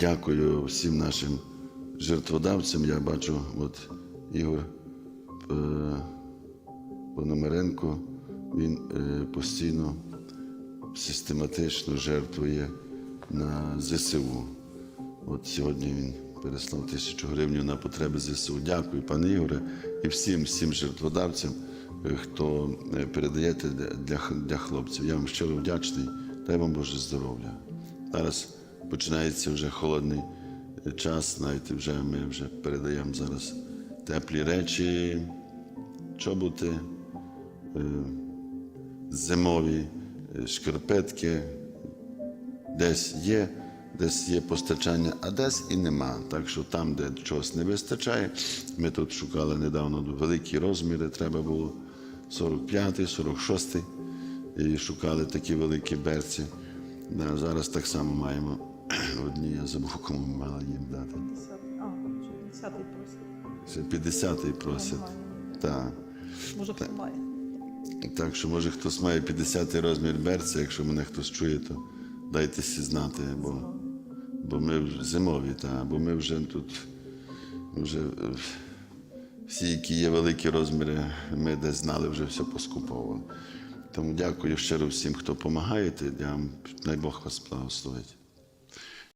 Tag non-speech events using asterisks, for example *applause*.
Дякую всім нашим жертводавцям. Я бачу, от Ігор е, Пономаренко, він е, постійно систематично жертвує на ЗСУ. От сьогодні він переслав тисячу гривень на потреби ЗСУ. Дякую, пане Ігоре, і всім, всім жертводавцям, е, хто передаєте для, для хлопців. Я вам щиро вдячний. Дай вам Боже здоров'я. Зараз починається вже холодний е, час, знаєте, вже ми вже передаємо зараз теплі речі, чоботи, е, зимові е, шкарпетки, десь є, десь є постачання, а десь і нема. Так що там, де чогось не вистачає, ми тут шукали недавно великі розміри, треба було 45-й, 46-й, і шукали такі великі берці. Да, зараз так само маємо *clears throat* одні, я забув, кому ми мали їм дати. А, вже 10-й просить. Ще 50-й просять. Так. Може, хто має. Так що, може, хтось має 50-й розмір берця, якщо мене хтось чує, то дайте сі знати, бо, бо ми вже зимові, та, бо ми вже тут вже всі, які є великі розміри, ми десь знали, вже все поскуповували. Тому дякую щиро всім, хто допомагає. Дай Бог вас благословить.